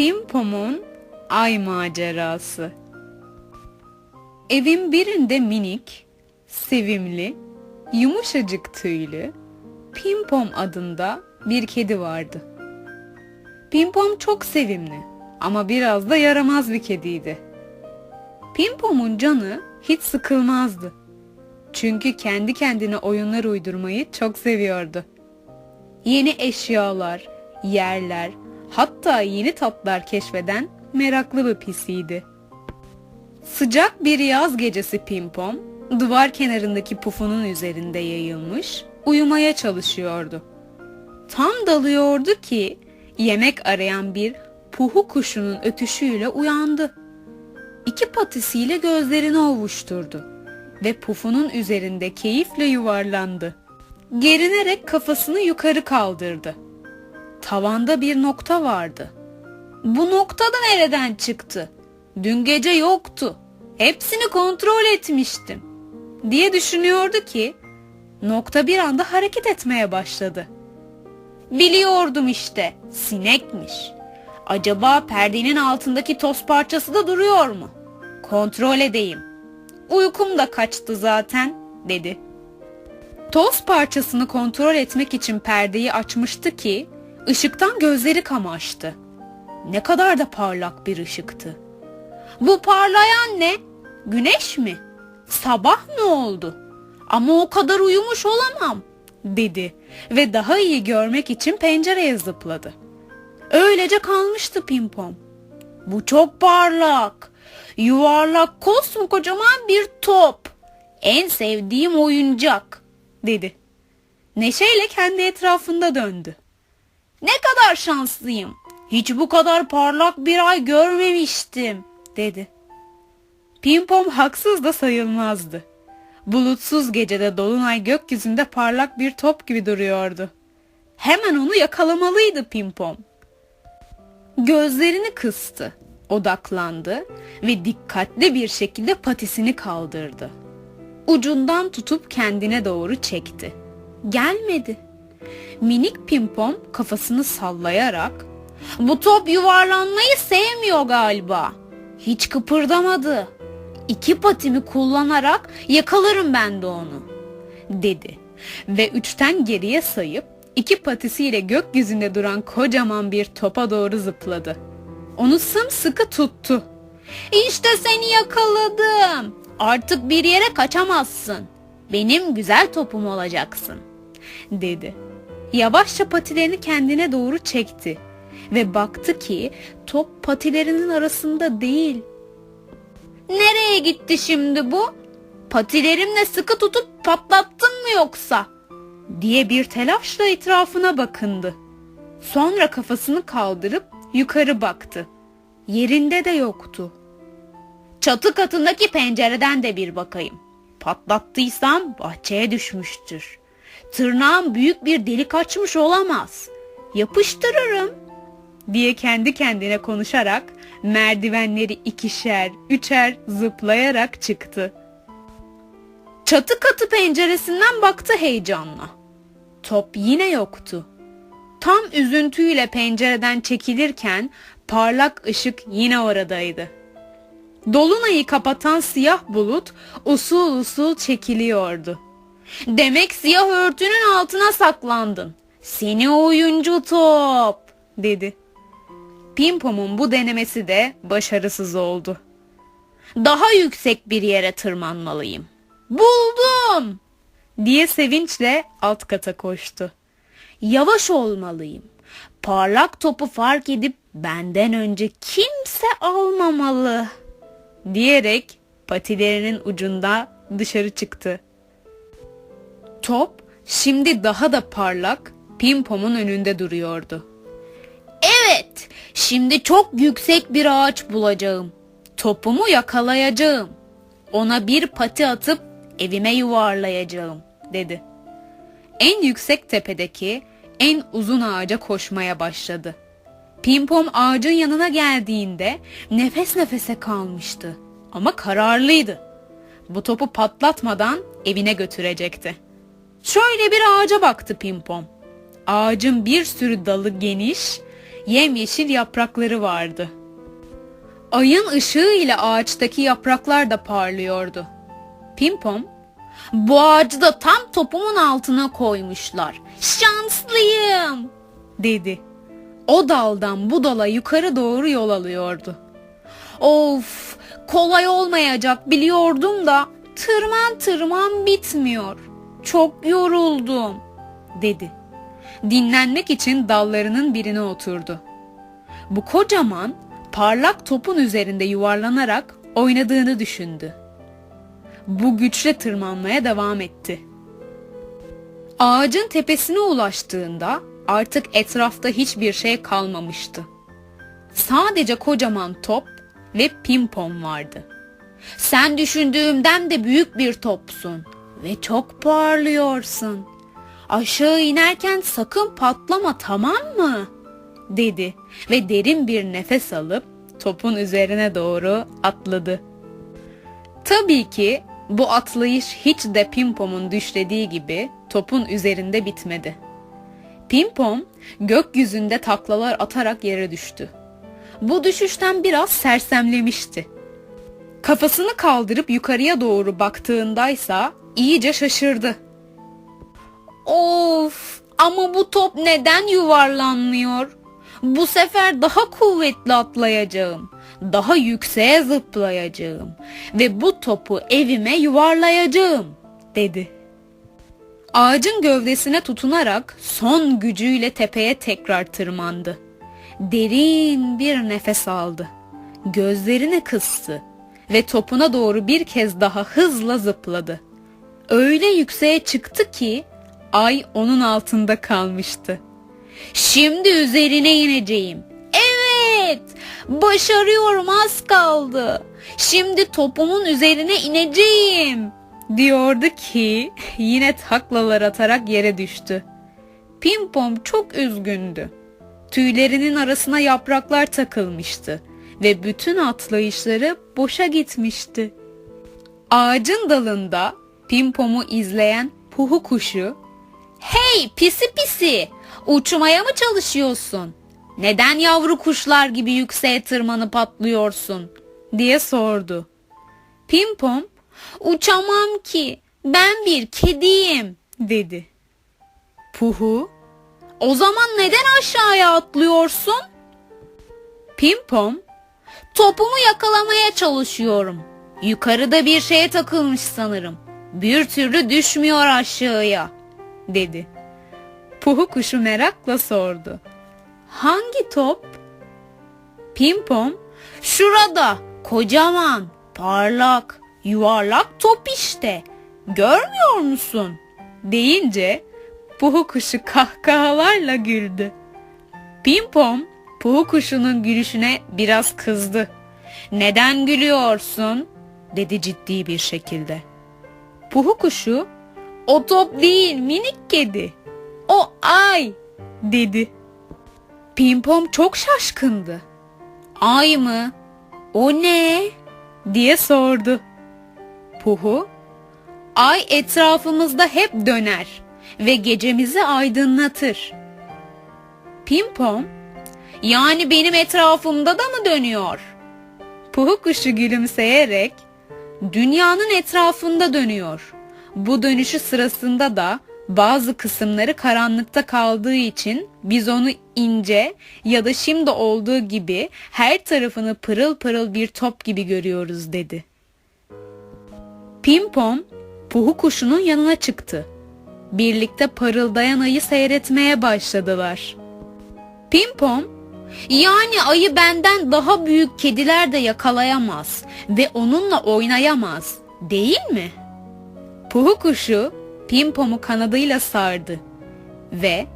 Pimpom'un ay macerası. Evin birinde minik, sevimli, yumuşacık tüylü Pimpom adında bir kedi vardı. Pimpom çok sevimli ama biraz da yaramaz bir kediydi. Pimpom'un canı hiç sıkılmazdı. Çünkü kendi kendine oyunlar uydurmayı çok seviyordu. Yeni eşyalar, yerler, hatta yeni tatlar keşfeden meraklı bir pisiydi. Sıcak bir yaz gecesi Pimpom, duvar kenarındaki pufunun üzerinde yayılmış, uyumaya çalışıyordu. Tam dalıyordu ki yemek arayan bir puhu kuşunun ötüşüyle uyandı. İki patisiyle gözlerini ovuşturdu ve pufunun üzerinde keyifle yuvarlandı. Gerinerek kafasını yukarı kaldırdı. Tavanda bir nokta vardı. Bu nokta da nereden çıktı? Dün gece yoktu. Hepsini kontrol etmiştim. Diye düşünüyordu ki nokta bir anda hareket etmeye başladı. Biliyordum işte, sinekmiş. Acaba perdenin altındaki toz parçası da duruyor mu? Kontrol edeyim. Uykum da kaçtı zaten, dedi. Toz parçasını kontrol etmek için perdeyi açmıştı ki ışıktan gözleri kamaştı. Ne kadar da parlak bir ışıktı. Bu parlayan ne? Güneş mi? Sabah mı oldu? Ama o kadar uyumuş olamam, dedi ve daha iyi görmek için pencereye zıpladı. Öylece kalmıştı Pimpom. Bu çok parlak. Yuvarlak koskocaman bir top. En sevdiğim oyuncak, dedi. Neşeyle kendi etrafında döndü. Ne kadar şanslıyım. Hiç bu kadar parlak bir ay görmemiştim, dedi. Pimpom haksız da sayılmazdı. Bulutsuz gecede dolunay gökyüzünde parlak bir top gibi duruyordu. Hemen onu yakalamalıydı Pimpom. Gözlerini kıstı, odaklandı ve dikkatli bir şekilde patisini kaldırdı. Ucundan tutup kendine doğru çekti. Gelmedi. Minik Pimpom kafasını sallayarak "Bu top yuvarlanmayı sevmiyor galiba." Hiç kıpırdamadı. İki patimi kullanarak yakalarım ben de onu, dedi. Ve üçten geriye sayıp iki patisiyle gökyüzünde duran kocaman bir topa doğru zıpladı. Onu sımsıkı tuttu. İşte seni yakaladım. Artık bir yere kaçamazsın. Benim güzel topum olacaksın, dedi. Yavaşça patilerini kendine doğru çekti ve baktı ki top patilerinin arasında değil. Nereye gitti şimdi bu? Patilerimle sıkı tutup patlattın mı yoksa? diye bir telaşla etrafına bakındı. Sonra kafasını kaldırıp yukarı baktı. Yerinde de yoktu. Çatı katındaki pencereden de bir bakayım. Patlattıysam bahçeye düşmüştür. Tırnağım büyük bir delik açmış olamaz. Yapıştırırım diye kendi kendine konuşarak merdivenleri ikişer, üçer zıplayarak çıktı. Çatı katı penceresinden baktı heyecanla. Top yine yoktu. Tam üzüntüyle pencereden çekilirken parlak ışık yine oradaydı. Dolunayı kapatan siyah bulut usul usul çekiliyordu. Demek siyah örtünün altına saklandın. Seni oyuncu top, dedi. Pimpom'un bu denemesi de başarısız oldu. Daha yüksek bir yere tırmanmalıyım. Buldum! diye sevinçle alt kata koştu. Yavaş olmalıyım. Parlak topu fark edip benden önce kimse almamalı diyerek patilerinin ucunda dışarı çıktı. Top şimdi daha da parlak Pimpom'un önünde duruyordu. Evet, şimdi çok yüksek bir ağaç bulacağım. Topumu yakalayacağım. Ona bir pati atıp evime yuvarlayacağım, dedi. En yüksek tepedeki en uzun ağaca koşmaya başladı. Pimpom ağacın yanına geldiğinde nefes nefese kalmıştı ama kararlıydı. Bu topu patlatmadan evine götürecekti. Şöyle bir ağaca baktı Pimpom. Ağacın bir sürü dalı geniş, yemyeşil yaprakları vardı. Ayın ışığı ile ağaçtaki yapraklar da parlıyordu. Pimpom, bu ağacı da tam topumun altına koymuşlar. Şanslıyım, dedi. O daldan bu dala yukarı doğru yol alıyordu. Of, kolay olmayacak biliyordum da tırman tırman bitmiyor. Çok yoruldum, dedi. Dinlenmek için dallarının birine oturdu. Bu kocaman, parlak topun üzerinde yuvarlanarak oynadığını düşündü. Bu güçle tırmanmaya devam etti. Ağacın tepesine ulaştığında artık etrafta hiçbir şey kalmamıştı. Sadece kocaman top ve pimpon vardı. Sen düşündüğümden de büyük bir topsun ve çok parlıyorsun. Aşağı inerken sakın patlama tamam mı? dedi ve derin bir nefes alıp topun üzerine doğru atladı. Tabii ki bu atlayış hiç de Pimpom'un düşlediği gibi topun üzerinde bitmedi. Pimpom gökyüzünde taklalar atarak yere düştü. Bu düşüşten biraz sersemlemişti. Kafasını kaldırıp yukarıya doğru baktığındaysa iyice şaşırdı. Of ama bu top neden yuvarlanmıyor? Bu sefer daha kuvvetli atlayacağım. Daha yükseğe zıplayacağım ve bu topu evime yuvarlayacağım dedi. Ağacın gövdesine tutunarak son gücüyle tepeye tekrar tırmandı. Derin bir nefes aldı. Gözlerini kıstı ve topuna doğru bir kez daha hızla zıpladı. Öyle yükseğe çıktı ki ay onun altında kalmıştı. Şimdi üzerine ineceğim. Evet, başarıyorum az kaldı. Şimdi topumun üzerine ineceğim. Diyordu ki yine taklalar atarak yere düştü. Pimpom çok üzgündü. Tüylerinin arasına yapraklar takılmıştı ve bütün atlayışları boşa gitmişti. Ağacın dalında Pimpom'u izleyen puhu kuşu Hey pisi pisi uçmaya mı çalışıyorsun? Neden yavru kuşlar gibi yükseğe tırmanıp atlıyorsun? diye sordu. Pimpom uçamam ki ben bir kediyim dedi. Puhu o zaman neden aşağıya atlıyorsun? Pimpom topumu yakalamaya çalışıyorum. Yukarıda bir şeye takılmış sanırım. Bir türlü düşmüyor aşağıya dedi. Puhu kuşu merakla sordu. Hangi top? Pimpom, şurada kocaman, parlak, yuvarlak top işte. Görmüyor musun? Deyince Puhu kuşu kahkahalarla güldü. Pimpom, Puhu kuşunun gülüşüne biraz kızdı. Neden gülüyorsun? dedi ciddi bir şekilde. Puhu kuşu o top değil minik kedi. O ay dedi. Pimpom çok şaşkındı. Ay mı? O ne? diye sordu. Puhu, ay etrafımızda hep döner ve gecemizi aydınlatır. Pimpom, yani benim etrafımda da mı dönüyor? Puhu kuşu gülümseyerek, dünyanın etrafında dönüyor. Bu dönüşü sırasında da bazı kısımları karanlıkta kaldığı için biz onu ince ya da şimdi olduğu gibi her tarafını pırıl pırıl bir top gibi görüyoruz dedi. Pimpom puhu kuşunun yanına çıktı. Birlikte parıldayan ayı seyretmeye başladılar. Pimpom, yani ayı benden daha büyük kediler de yakalayamaz ve onunla oynayamaz, değil mi?'' Puhu kuşu Pimpom'u kanadıyla sardı ve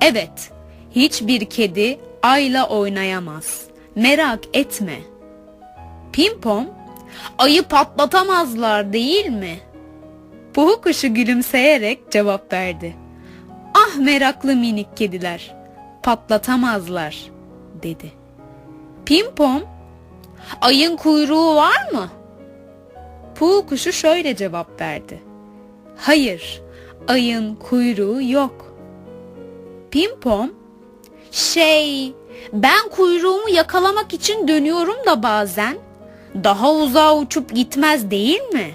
evet hiçbir kedi ayla oynayamaz. Merak etme. Pimpom ayı patlatamazlar değil mi? Puhu kuşu gülümseyerek cevap verdi. Ah meraklı minik kediler patlatamazlar dedi. Pimpom ayın kuyruğu var mı?'' Puğ kuşu şöyle cevap verdi. Hayır, ayın kuyruğu yok. Pimpom, Şey, ben kuyruğumu yakalamak için dönüyorum da bazen. Daha uzağa uçup gitmez değil mi?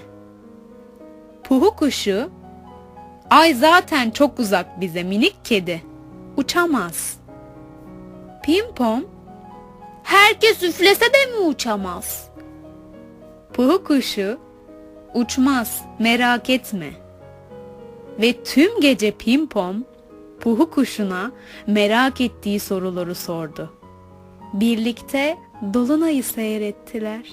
Puhu kuşu, ay zaten çok uzak bize minik kedi. Uçamaz. Pimpom, herkes üflese de mi uçamaz? Puhu kuşu, uçmaz merak etme. Ve tüm gece Pimpom, Puhu kuşuna merak ettiği soruları sordu. Birlikte Dolunay'ı seyrettiler.